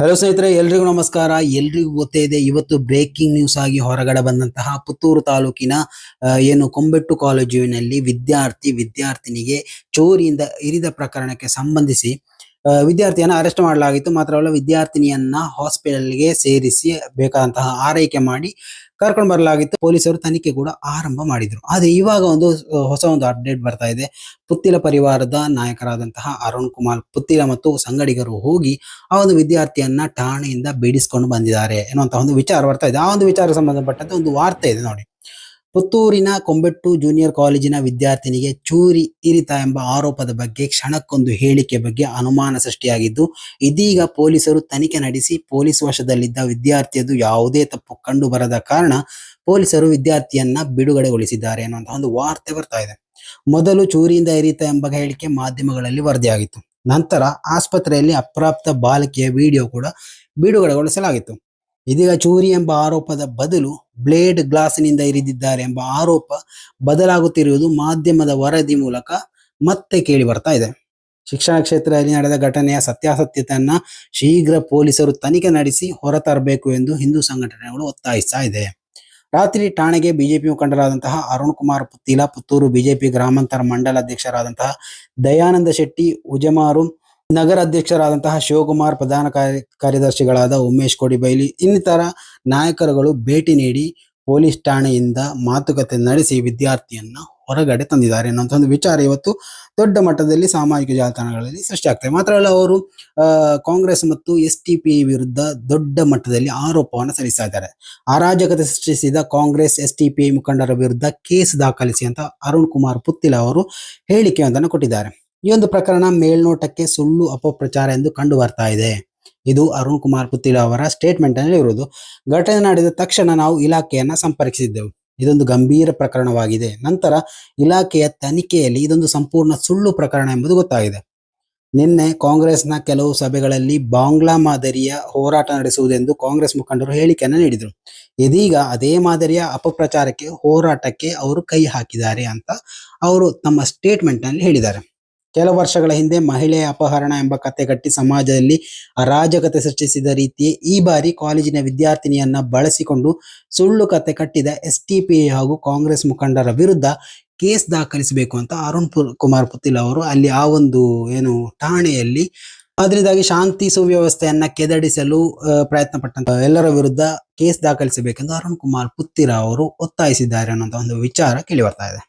Hello ಸ್ನೇಹಿತರೆ, ಎಲ್ರಿಗೂ ನಮಸ್ಕಾರ. ಎಲ್ರಿಗೂ ಗೊತ್ತೇ ಇದೆ, ಇವತ್ತು ಬ್ರೇಕಿಂಗ್ ನ್ಯೂಸ್ ಆಗಿ ಹೊರಗಡೆ ಬಂದಂತಹ ಪುತ್ತೂರು ತಾಲೂಕಿನ ಏನು ಕೊಂಬೆಟ್ಟು ಕಾಲೇಜಿನಲ್ಲಿ ವಿದ್ಯಾರ್ಥಿ, ವಿದ್ಯಾರ್ಥಿನಿಗೆ ಚೋರಿಯಿಂದ ಇರಿದ ಪ್ರಕರಣಕ್ಕೆ ಸಂಬಂಧಿಸಿ ವಿದ್ಯಾರ್ಥಿಯನ್ನ ಅರೆಸ್ಟ್ ಮಾಡಲಾಗಿತ್ತು. ಮಾತ್ರವಲ್ಲ ವಿದ್ಯಾರ್ಥಿನಿಯನ್ನ ಹಾಸ್ಪಿಟಲ್ಗೆ ಸೇರಿಸಿ ಬೇಕಾದಂತಹ ಆರೈಕೆ ಮಾಡಿ ಕರ್ಕೊಂಡು ಬರಲಾಗಿತ್ತು. ಪೊಲೀಸರು ತನಿಖೆ ಕೂಡ ಆರಂಭ ಮಾಡಿದ್ರು. ಆದ್ರೆ ಇವಾಗ ಒಂದು ಹೊಸ ಒಂದು ಅಪ್ಡೇಟ್ ಬರ್ತಾ ಇದೆ. ಪುತ್ತಿಲ ಪರಿವಾರದ ನಾಯಕರಾದಂತಹ ಅರುಣ್ ಕುಮಾರ್ ಪುತ್ತಿಲ ಮತ್ತು ಸಂಗಡಿಗರು ಹೋಗಿ ಆ ಒಂದು ವಿದ್ಯಾರ್ಥಿಯನ್ನ ಠಾಣೆಯಿಂದ ಬಿಡಿಸ್ಕೊಂಡು ಬಂದಿದ್ದಾರೆ ಎನ್ನುವಂತಹ ಒಂದು ವಿಚಾರ ಬರ್ತಾ ಇದೆ. ಆ ಒಂದು ವಿಚಾರ ಸಂಬಂಧಪಟ್ಟಂತೆ ಒಂದು ವಾರ್ತೆ ಇದೆ ನೋಡಿ. ಪುತ್ತೂರಿನ ಕೊಂಬೆಟ್ಟು ಜೂನಿಯರ್ ಕಾಲೇಜಿನ ವಿದ್ಯಾರ್ಥಿನಿಗೆ ಚೂರಿ ಇರಿತ ಎಂಬ ಆರೋಪದ ಬಗ್ಗೆ ಕ್ಷಣಕ್ಕೊಂದು ಹೇಳಿಕೆ ಬಗ್ಗೆ ಅನುಮಾನ ಸೃಷ್ಟಿಯಾಗಿದ್ದು, ಇದೀಗ ಪೊಲೀಸರು ತನಿಖೆ ನಡೆಸಿ ಪೊಲೀಸ್ ವಶದಲ್ಲಿದ್ದ ವಿದ್ಯಾರ್ಥಿಯದು ಯಾವುದೇ ತಪ್ಪು ಕಂಡು ಬರದ ಕಾರಣ ಪೊಲೀಸರು ವಿದ್ಯಾರ್ಥಿಯನ್ನ ಬಿಡುಗಡೆಗೊಳಿಸಿದ್ದಾರೆ ಅನ್ನುವಂತಹ ಒಂದು ವಾರ್ತೆ ಬರ್ತಾ ಇದೆ. ಮೊದಲು ಚೂರಿಯಿಂದ ಇರಿತ ಎಂಬ ಹೇಳಿಕೆ ಮಾಧ್ಯಮಗಳಲ್ಲಿ ವರದಿಯಾಗಿತ್ತು. ನಂತರ ಆಸ್ಪತ್ರೆಯಲ್ಲಿ ಅಪ್ರಾಪ್ತ ಬಾಲಕಿಯ ವಿಡಿಯೋ ಕೂಡ ಬಿಡುಗಡೆಗೊಳಿಸಲಾಗಿತ್ತು. ಇದೀಗ ಚೂರಿ ಎಂಬ ಆರೋಪದ ಬದಲು ಬ್ಲೇಡ್ ಗ್ಲಾಸ್ನಿಂದ ಇರಿದಿದ್ದಾರೆ ಎಂಬ ಆರೋಪ ಬದಲಾಗುತ್ತಿರುವುದು ಮಾಧ್ಯಮದ ವರದಿ ಮೂಲಕ ಮತ್ತೆ ಕೇಳಿ ಬರ್ತಾ ಇದೆ. ಶಿಕ್ಷಣ ಕ್ಷೇತ್ರದಲ್ಲಿ ನಡೆದ ಘಟನೆಯ ಸತ್ಯಾಸತ್ಯತೆಯನ್ನ ಶೀಘ್ರ ಪೊಲೀಸರು ತನಿಖೆ ನಡೆಸಿ ಹೊರತರಬೇಕು ಎಂದು ಹಿಂದೂ ಸಂಘಟನೆಗಳು ಒತ್ತಾಯಿಸ್ತಾ ಇದೆ. ರಾತ್ರಿ ಠಾಣೆಗೆ ಬಿಜೆಪಿ ಮುಖಂಡರಾದಂತಹ ಅರುಣ್ ಕುಮಾರ್ ಪುತ್ತಿಲ ಪುತ್ತೂರು ಬಿಜೆಪಿ ಗ್ರಾಮಾಂತರ ಮಂಡಲ ಅಧ್ಯಕ್ಷರಾದಂತಹ ದಯಾನಂದ ಶೆಟ್ಟಿ, ಉಜಮಾರು ನಗರ ಅಧ್ಯಕ್ಷರಾದಂತಹ ಶಿವಕುಮಾರ್ ಪ್ರಧಾನ ಕಾರ್ಯ ಕಾರ್ಯದರ್ಶಿಗಳಾದ ಉಮೇಶ್ ಕೋಡಿಬೈಲಿ ಇನ್ನಿತರ ನಾಯಕರುಗಳು ಭೇಟಿ ನೀಡಿ ಪೊಲೀಸ್ ಠಾಣೆಯಿಂದ ಮಾತುಕತೆ ನಡೆಸಿ ವಿದ್ಯಾರ್ಥಿಯನ್ನ ಹೊರಗಡೆ ತಂದಿದ್ದಾರೆ ಅನ್ನೋಂಥ ಒಂದು ವಿಚಾರ ಇವತ್ತು ದೊಡ್ಡ ಮಟ್ಟದಲ್ಲಿ ಸಾಮಾಜಿಕ ಜಾಲತಾಣಗಳಲ್ಲಿ ಸೃಷ್ಟಿಯಾಗ್ತದೆ ಮಾತ್ರವಲ್ಲ ಅವರು ಆ, ಕಾಂಗ್ರೆಸ್ ಮತ್ತು ಎಸ್ ಟಿ ವಿರುದ್ಧ ದೊಡ್ಡ ಮಟ್ಟದಲ್ಲಿ ಆರೋಪವನ್ನು ಸಲ್ಲಿಸ್ತಾ ಇದ್ದಾರೆ. ಅರಾಜಕತೆ ಸೃಷ್ಟಿಸಿದ ಕಾಂಗ್ರೆಸ್ ಎಸ್ ಮುಖಂಡರ ವಿರುದ್ಧ ಕೇಸ್ ದಾಖಲಿಸಿ ಅಂತ ಅರುಣ್ ಕುಮಾರ್ ಪುತ್ತಿಲ ಅವರು ಹೇಳಿಕೆಯೊಂದನ್ನು ಕೊಟ್ಟಿದ್ದಾರೆ. ಈ ಒಂದು ಪ್ರಕರಣ ಮೇಲ್ನೋಟಕ್ಕೆ ಸುಳ್ಳು ಅಪಪ್ರಚಾರ ಎಂದು ಕಂಡು ಬರ್ತಾ ಇದೆ. ಇದು ಅರುಣ್ ಕುಮಾರ್ ಪುತ್ತಿಲ ಅವರ ಸ್ಟೇಟ್ಮೆಂಟ್ ಅಲ್ಲಿ ಇರುವುದು. ಘಟನೆ ನಡೆದ ತಕ್ಷಣ ನಾವು ಇಲಾಖೆಯನ್ನ ಸಂಪರ್ಕಿಸಿದ್ದೆವು. ಇದೊಂದು ಗಂಭೀರ ಪ್ರಕರಣವಾಗಿದೆ. ನಂತರ ಇಲಾಖೆಯ ತನಿಖೆಯಲ್ಲಿ ಇದೊಂದು ಸಂಪೂರ್ಣ ಸುಳ್ಳು ಪ್ರಕರಣ ಎಂಬುದು ಗೊತ್ತಾಗಿದೆ. ನಿನ್ನೆ ಕಾಂಗ್ರೆಸ್ನ ಕೆಲವು ಸಭೆಗಳಲ್ಲಿ ಬಾಂಗ್ಲಾ ಮಾದರಿಯ ಹೋರಾಟ ನಡೆಸುವುದೆಂದು ಕಾಂಗ್ರೆಸ್ ಮುಖಂಡರು ಹೇಳಿಕೆಯನ್ನು ನೀಡಿದರು. ಇದೀಗ ಅದೇ ಮಾದರಿಯ ಅಪಪ್ರಚಾರಕ್ಕೆ ಹೋರಾಟಕ್ಕೆ ಅವರು ಕೈ ಹಾಕಿದ್ದಾರೆ ಅಂತ ಅವರು ತಮ್ಮ ಸ್ಟೇಟ್ಮೆಂಟ್ನಲ್ಲಿ ಹೇಳಿದ್ದಾರೆ. ಕೆಲ ವರ್ಷಗಳ ಹಿಂದೆ ಮಹಿಳೆಯ ಅಪಹರಣ ಎಂಬ ಕತೆ ಕಟ್ಟಿ ಸಮಾಜದಲ್ಲಿ ಅರಾಜಕತೆ ಸೃಷ್ಟಿಸಿದ ರೀತಿಯೇ ಈ ಬಾರಿ ಕಾಲೇಜಿನ ವಿದ್ಯಾರ್ಥಿನಿಯನ್ನ ಬಳಸಿಕೊಂಡು ಸುಳ್ಳು ಕತೆ ಕಟ್ಟಿದ ಎಸ್ ಹಾಗೂ ಕಾಂಗ್ರೆಸ್ ಮುಖಂಡರ ವಿರುದ್ಧ ಕೇಸ್ ದಾಖಲಿಸಬೇಕು ಅಂತ ಅರುಣ್ ಕುಮಾರ್ ಪುತಿಲ್ ಅವರು ಅಲ್ಲಿ ಆ ಒಂದು ಏನು ಠಾಣೆಯಲ್ಲಿ ಅದರಿಂದಾಗಿ ಶಾಂತಿ ಸುವ್ಯವಸ್ಥೆಯನ್ನ ಕೆದಡಿಸಲು ಪ್ರಯತ್ನ ಪಟ್ಟಂತ ಎಲ್ಲರ ವಿರುದ್ಧ ಕೇಸ್ ದಾಖಲಿಸಬೇಕೆಂದು ಅರುಣ್ ಕುಮಾರ್ ಪುತ್ತಿರ ಅವರು ಒತ್ತಾಯಿಸಿದ್ದಾರೆ ಅನ್ನೋ ಒಂದು ವಿಚಾರ ಕೇಳಿ ಬರ್ತಾ ಇದೆ.